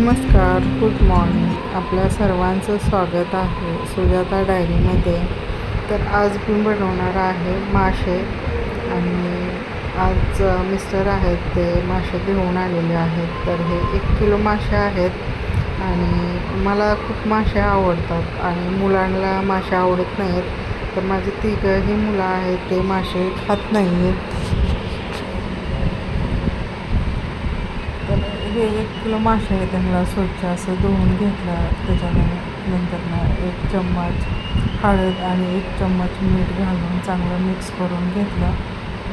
नमस्कार good morning आपल्या सर्वांचं स्वागत आहे सुजाता डायरीमध्ये तर आज मी बनवणार आहे मासे आणि आज मिस्टर आहेत ते मासे घेऊन आलेले आहेत. तर हे एक किलो मासे आहेत आणि मला खूप मासे आवडतात आणि मुलांना मासे आवडत नाहीत. तर माझे तिघंही मुलं आहेत ते मासे खात नाही आहेत तर हे एक किलो मासे आहे त्यांना स्वच्छ असं धुवून घेतलं त्याच्यानंतर ना एक चम्मच हळद आणि एक चम्मच मीठ घालून चांगलं मिक्स करून घेतलं.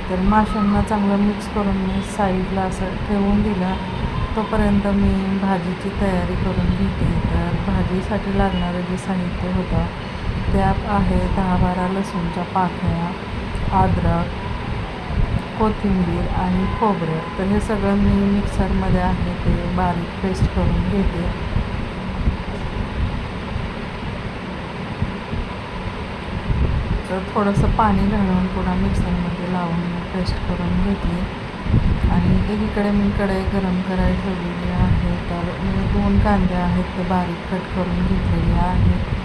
तर माशांना चांगलं मिक्स करून मी साईडला असं ठेवून दिलं. तोपर्यंत मी भाजीची तयारी करून घेते. तर भाजीसाठी लागणारं जे साहित्य होतं त्यात आहे दहा बारा लसूणच्या पाकळ्या अद्रक कोथिंबीर आणि खोबरं. तर हे सगळं मी मिक्सरमध्ये आहे ते बारीक पेस्ट करून घेते. तर थोडंसं पाणी घालून पुन्हा मिक्सरमध्ये लावून पेस्ट करून घेतली आणि एकीकडे मी कढई गरम करायला ठेवलेली आहे. तर मी दोन कांदे आहेत ते बारीक कट करून घेतलेले आहेत.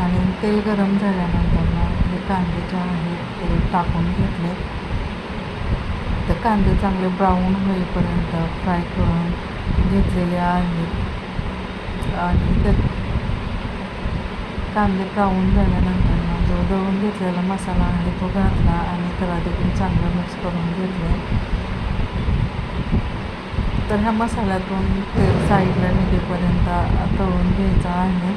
आणि तेल गरम झाल्यानंतर ना हे कांदे जे आहेत ते टाकून घेतले. तर कांदे चांगले ब्राऊन होईपर्यंत फ्राय करून घेतलेले आहेत. आणि त्यात कांदे ब्राऊन झाल्यानंतर जो दळून घेतलेला मसाला आहे तो घातला आणि त्याला देखील चांगलं मिक्स करून घेतलं तर ह्या मसाल्यातून ते साईडला निघेपर्यंत तळून घ्यायचा आहे.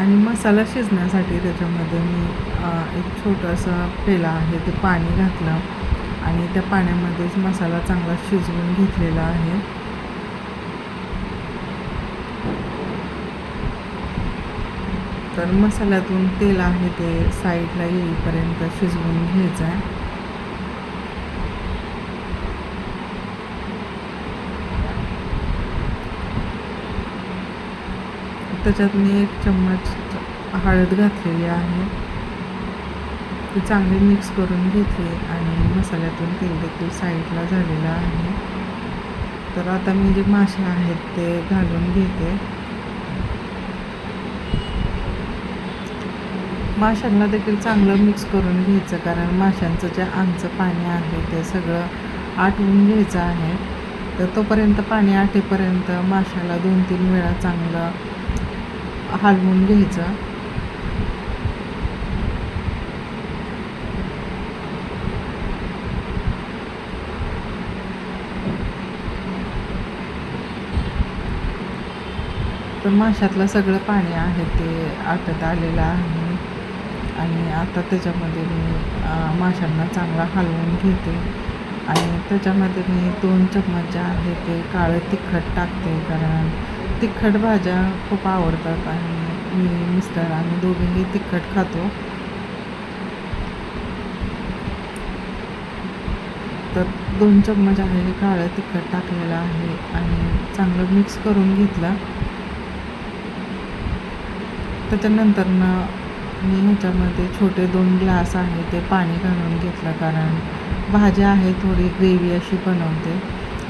आणि मसाला शिजण्यासाठी त्याच्यामध्ये मी एक छोटंसं पेला आहे ते पाणी घातलं आणि त्या पाण्यामध्येच मसाला चांगला शिजवून घेतलेला आहे. तर मसाल्यातून तेल आहे ते साईडला येईपर्यंत शिजवून घ्यायचं आहे. त्याच्यात मी एक चम्मच हळद घातलेली आहे. ती चांगली मिक्स करून घेतली आणि मसाल्यातून तेल देखील साईडला झालेलं आहे. तर आता मी जे मासे आहेत ते घालून घेते. माशांना देखील चांगलं मिक्स करून घ्यायचं कारण माशांचं जे आमचं पाणी आहे ते सगळं आटवून घ्यायचं आहे. तर तोपर्यंत पाणी आटेपर्यंत माशाला दोन तीन वेळा चांगलं हलवून घ्यायचं. तर माशातलं सगळं पाणी आहे ते आटत आलेलं आहे. आणि आता त्याच्यामध्ये मी माशांना चांगला हलवून घेते. आणि त्याच्यामध्ये मी दोन चम्मच जे आहे ते काळं तिखट टाकते. कारण तिखट भाज्या खूप आवडतात आणि मी मिस्टर आम्ही दोघेही तिखट खातो. तर दोन चम्मच आहे हे काळं तिखट टाकलेलं आहे आणि चांगलं मिक्स करून घेतलं. त्याच्यानंतर ना मी ह्याच्यामध्ये छोटे दोन ग्लास आहे ते पाणी घालून घेतलं कारण भाज्या आहे थोडी ग्रेव्ही अशी बनवते.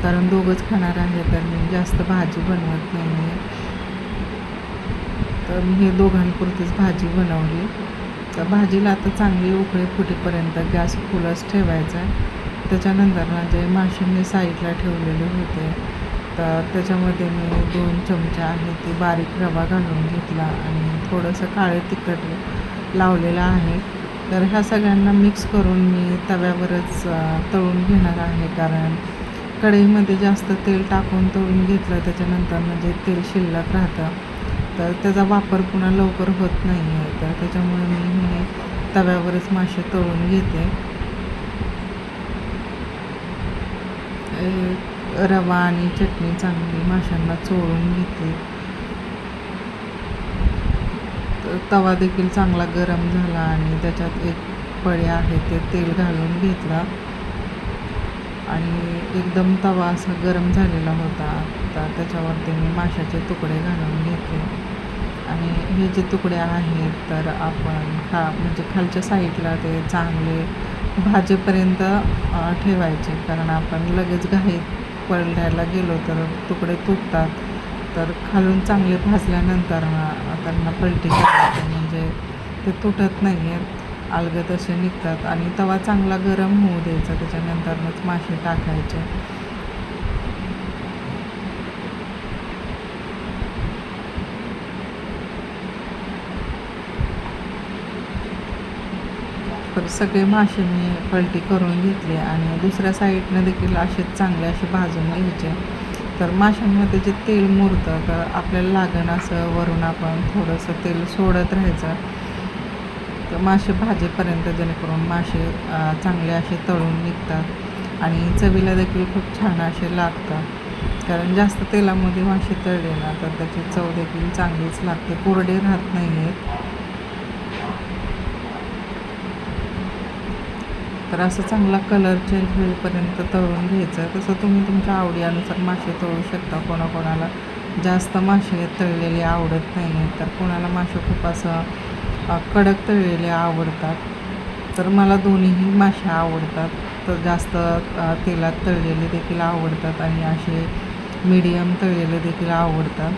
कारण दोघंच खाणार आहे तर मी जास्त भाजी बनवत नाही आहे तर मी हे दोघांपुरतीच भाजी बनवली. तर भाजीला आता चांगली उकळी फुटेपर्यंत गॅस फुलच ठेवायचा आहे. त्याच्यानंतर माझे जे मासे मी साईडला ठेवलेले होते तर त्याच्यामध्ये मी दोन चमचे आहे ते बारीक रवा घालून घेतला आणि थोडंसं काळे तिखट लावलेलं आहे. तर ह्या सगळ्यांना मिक्स करून मी तव्यावरच तळून घेणार आहे कारण कढईमध्ये जास्त तेल टाकून तळून घेतलं त्याच्यानंतर म्हणजे तेल शिल्लक राहतं. तर त्याचा वापर पुन्हा लवकर होत नाही आहे तर त्याच्यामुळे मी हे तव्यावरच मासे तळून घेते. रवा आणि चटणी चांगली माशांना चोळून घेते. तवा देखील चांगला गरम झाला आणि त्याच्यात एक पळे आहे ते तेल घालून घेतला. आणि एकदम तवा असा गरम झालेला होता. तर त्याच्यावरती मी माशाचे तुकडे घालून घेतले आणि हे जे तुकडे आहेत तर आपण खा म्हणजे खालच्या साईडला ते चांगले भाजेपर्यंत ठेवायचे. कारण आपण लगेच घाईत पलटायला गेलो तर तुकडे तुटतात. तर खालून चांगले भाजल्यानंतर ना त्यांना पलटी करायचे. म्हणजे ते तुटत नाही आहेत अलगद असे निघतात. आणि तवा चांगला गरम होऊ द्यायचा त्याच्यानंतरच मासे टाकायचे. तर सगळे मासे मी पलटी करून घेतले आणि दुसऱ्या साईडनं देखील असेच चांगले असे भाजून घ्यायचे. तर माशांमध्ये जे तेल मुरतं तर आपल्याला लागण असं वरून आपण थोडंसं तेल सोडत राहायचं. मासे भाजेपर्यंत जेणेकरून मासे चांगले असे तळून निघतात आणि चवीला देखील खूप छान असे लागतात. कारण जास्त तेलामध्ये मासे तळले ना तर त्याची चव देखील चांगलीच लागते. कोरडे राहत नाही आहेत तर असं चांगला कलर चेंज होईपर्यंत तळून घ्यायचं. तसं तुम्ही तुमच्या आवडीनुसार मासे तळू शकता. कोणाकोणाला जास्त मासे तळलेले आवडत नाही आहेत तर कोणाला मासे खूप असं कडक तळलेले आवडतात. तर मला दोन्हीही माशा आवडतात. तर जास्त तेलात तळलेले देखील आवडतात आणि असे मीडियम तळलेले देखील आवडतात.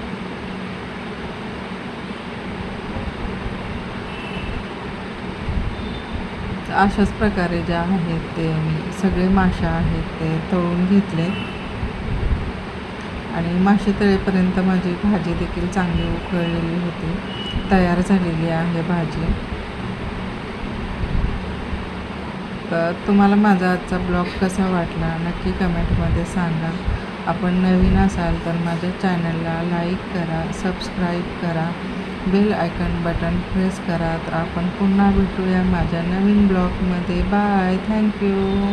अशाच प्रकारे ज्या आहेत ते मी सगळे माशा आहेत ते तळून घेतले. आणि मासे तळेपर्यंत माझी भाजी देखील चांगली उकळलेली होती. तयार झालेली आहे भाजी. तर तुम्हाला माझा आजचा ब्लॉग कसा वाटला नक्की कमेंटमध्ये सांगा. आपण नवीन असाल तर माझ्या चॅनलला लाईक करा सबस्क्राईब करा बेल आयकन बटन प्रेस करा. तर आपण पुन्हा भेटूया माझ्या नवीन ब्लॉगमध्ये. बाय. Thank you.